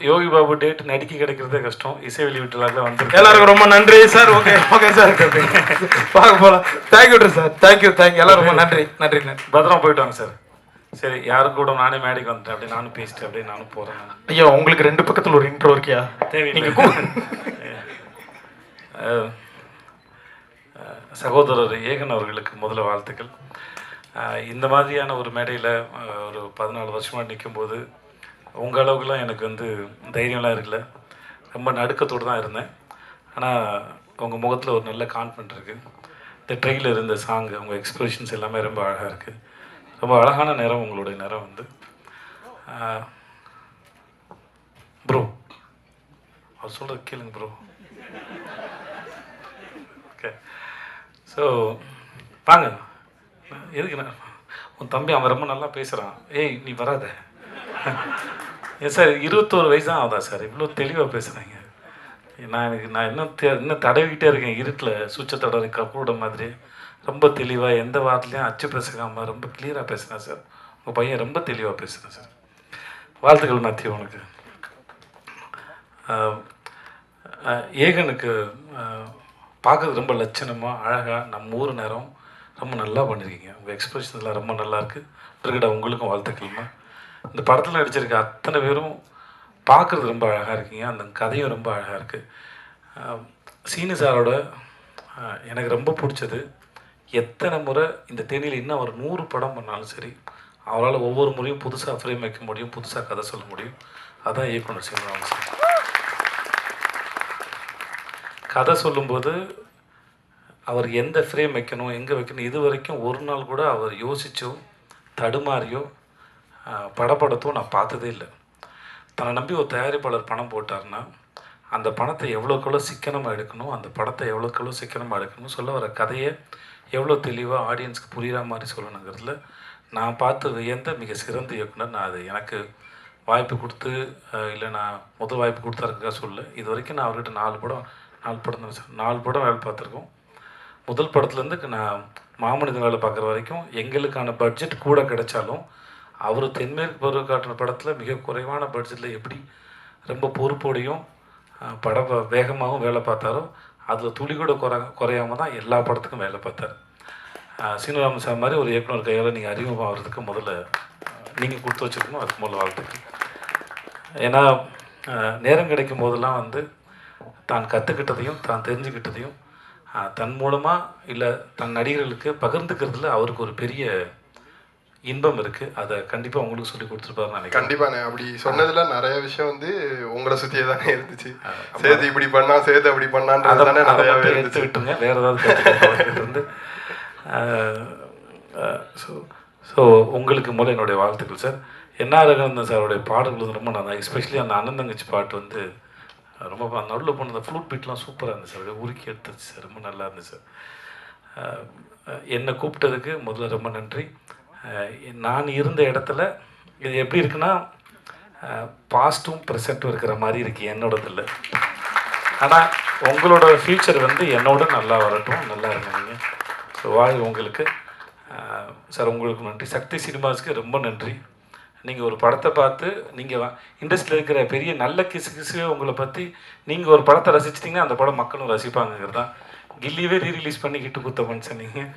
Yogi Babu date நடிக்க கிடைக்கிறதே கஷ்டம். இசை வெளியீட்டுலாக வந்து எல்லாருக்கும் ரொம்ப நன்றி சார். Okay okay sir. பார்க்க போகலாம் தேங்க்யூ சார் தேங்க்யூ தேங்க்யூ எல்லாரும் ரொம்ப நன்றி நன்றி நன்றி. பத்திரமா போயிட்டு வாங்க சார். சரி யாரும் கூட நானே மேடைக்கு வந்துட்டேன் அப்படியே நானும் பேசிட்டு அப்படியே நானும் போகிறேன் ஐயா உங்களுக்கு ரெண்டு பக்கத்துல ஒரு இன்ட்ரோ இருக்கியா? அஹ், சகோதரர் ஏகன் அவர்களுக்கு முதல்ல வாழ்த்துக்கள். இந்த மாதிரியான ஒரு மேடையில் ஒரு பதினாலு வருஷமாக நிற்கும்போது உங்கள் அளவுக்குலாம் எனக்கு வந்து தைரியம்லாம் இருக்குல்ல ரொம்ப நடுக்கத்தோடு தான் இருந்தேன். ஆனால் உங்கள் முகத்தில் ஒரு நல்ல கான்ஃபிடென்ட் இருக்குது இந்த ட்ரெயிலில் இருந்த சாங் உங்கள் எக்ஸ்பிரஷன்ஸ் எல்லாமே ரொம்ப அழகாக இருக்குது ரொம்ப அழகான நேரம் உங்களுடைய நேரம் வந்து. ப்ரோ அவர் சொல்கிறது கேளுங்க ப்ரோ ஓகே ஸோ வாங்க. எதுக்கு நான் உன் தம்பி அவன் ரொம்ப நல்லா பேசுகிறான் ஏய் நீ வராத. ஏன் சார் இருபத்தோரு வயசு தான் ஆகுதா சார்? இவ்வளோ தெளிவாக பேசுகிறீங்க நான் எனக்கு நான் இன்னும் தெ இன்னும் தடவிக்கிட்டே இருக்கேன். இருட்டில் சுவிட்சை தடவை கப்பூட மாதிரி. ரொம்ப தெளிவாக எந்த வார்த்தையும் அச்சு பேசுகாமல் ரொம்ப கிளியராக பேசுகிறேன் சார். உங்கள் பையன் ரொம்ப தெளிவாக பேசுகிறேன் சார். வாழ்த்துக்கள் மத்திய உனக்கு. ஏகனுக்கு பார்க்குறது பார்க்கறது ரொம்ப லட்சணமாக அழகாக நம்ம ஊர் நேரம் ரொம்ப நல்லா பண்ணியிருக்கீங்க உங்கள் எக்ஸ்பிரஷன்ஸ்லாம் ரொம்ப நல்லாயிருக்கு இருக்கடா உங்களுக்கும் வாழ்த்துக்கள்மா. இந்த படத்தில் நடிச்சிருக்க அத்தனை பேரும் பார்க்குறது ரொம்ப அழகாக இருக்கீங்க. அந்த கதையும் ரொம்ப அழகாக இருக்குது சீனு சாரோட எனக்கு ரொம்ப பிடிச்சது எத்தனை முறை இந்த தேனியில் இன்னும் அவர் நூறு படம் பண்ணாலும் சரி அவரால் ஒவ்வொரு முறையும் புதுசாக ஃப்ரேம் வைக்க முடியும் புதுசாக கதை சொல்ல முடியும். அதான் இயக்குனர் சீனிவாசன் சார். கதை சொல்லும்போது அவர் எந்த ஃப்ரேம் வைக்கணும் எங்கே வைக்கணும் இது வரைக்கும் ஒரு நாள் கூட அவர் யோசித்தோ தடுமாறியோ படப்படத்தும் நான் பார்த்ததே இல்லை. தன்னை நம்பி ஒரு தயாரிப்பாளர் பணம் போட்டார்னா அந்த பணத்தை எவ்வளோக்கெவ்வளோ சிக்கனமாக எடுக்கணும் அந்த படத்தை எவ்வளோக்கெவ்வளோ சிக்கனமாக எடுக்கணும் சொல்ல வர கதையை எவ்வளோ தெளிவாக ஆடியன்ஸ்க்கு புரிகிற மாதிரி சொல்லணுங்கிறதுல நான் பார்த்து வியந்த மிக சிறந்த இயக்குனர் நான் அது எனக்கு வாய்ப்பு கொடுத்து இல்லை நான் முதல் வாய்ப்பு கொடுத்தாருக்கா சொல்ல இது வரைக்கும் நான் அவர்கிட்ட நாலு படம் நாலு படம் தான் நாலு படம் வேலை பார்த்துருக்கோம். முதல் படத்துலேருந்து நான் மாமனிதன் வேலை பார்க்குற வரைக்கும் எங்களுக்கான பட்ஜெட் கூட கிடைச்சாலும் அவர் தென்மேற்கு பருவ காட்டின படத்தில் மிக குறைவான பட்ஜெட்டில் எப்படி ரொம்ப பொறுப்போடையும் படம் வேகமாகவும் வேலை பார்த்தாரோ அதில் துளி கூட குறை குறையாம தான் எல்லா படத்துக்கும் வேலை பார்த்தார். அஹ், சார் மாதிரி ஒரு இயக்குனர் கையால் நீங்கள் அறிமுகமாகிறதுக்கு முதல்ல நீங்கள் கொடுத்து வச்சுருக்கணும். அதுக்கு முதல்ல வாழ்த்துக்கள். ஏன்னா நேரம் கிடைக்கும் போதெல்லாம் வந்து தான் கற்றுக்கிட்டதையும் தான் தெரிஞ்சுக்கிட்டதையும் தன் மூலமாக இல்லை தன் நடிகர்களுக்கு பகிர்ந்துக்கிறதுல அவருக்கு ஒரு பெரிய இன்பம் இருக்குது அதை கண்டிப்பாக உங்களுக்கு சொல்லி கொடுத்துருப்பாருன்னு நினைக்கிறேன். கண்டிப்பாண்ணே அப்படி சொன்னதுல நிறைய விஷயம் வந்து உங்களை சுத்தியே தானே இருந்துச்சு. சேது இப்படி பண்ணா சேது அப்படி அதை நிறையாவே எடுத்து விட்டுருங்க வேற ஏதாவது இருந்து. ஸோ ஸோ உங்களுக்கு முதல்ல என்னுடைய வாழ்த்துக்கள் சார் என்ன ரகந்தன் சாருடைய பாடல்கள் வந்து ரொம்ப நல்லா எஸ்பெஷலி அந்த அண்ணன் தங்கச்சி பாட்டு வந்து ரொம்ப நடுவில் போன அந்த ஃப்ளூட் பீட்லாம் சூப்பராக இருந்துச்சு. சார் உருக்கி எடுத்துச்சு சார் ரொம்ப நல்லா இருந்துச்சு சார் என்னை கூப்பிட்டதுக்கு முதல்ல ரொம்ப நன்றி. நான் இருந்த இடத்துல இது எப்படி இருக்குன்னா பாஸ்ட்டும் ப்ரெசண்ட்டும் இருக்கிற மாதிரி இருக்குது என்னோடதில்லை. ஆனால் உங்களோட ஃப்யூச்சர் வந்து என்னோட நல்லா வரட்டும் நல்லா இருக்கணுங்க ஸோ வாழ் உங்களுக்கு. சார் உங்களுக்கு நன்றி. சக்தி சினிமாஸ்க்கு ரொம்ப நன்றி. நீங்கள் ஒரு படத்தை பார்த்து நீங்கள் இண்டஸ்ட்ரியில் இருக்கிற பெரிய நல்ல கிசு கிசுவே உங்களை பற்றி நீங்கள் ஒரு படத்தை ரசிச்சிட்டிங்கன்னா அந்த படம் மக்களும் ரசிப்பாங்கங்கிறது தான் கில்லியவே ரீ ரிலீஸ் பண்ணி ஹிட்டு குத்த மனுஷன் நீங்கள்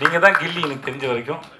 நீங்கள் தான் கில்லி எனக்கு தெரிஞ்ச வரைக்கும்.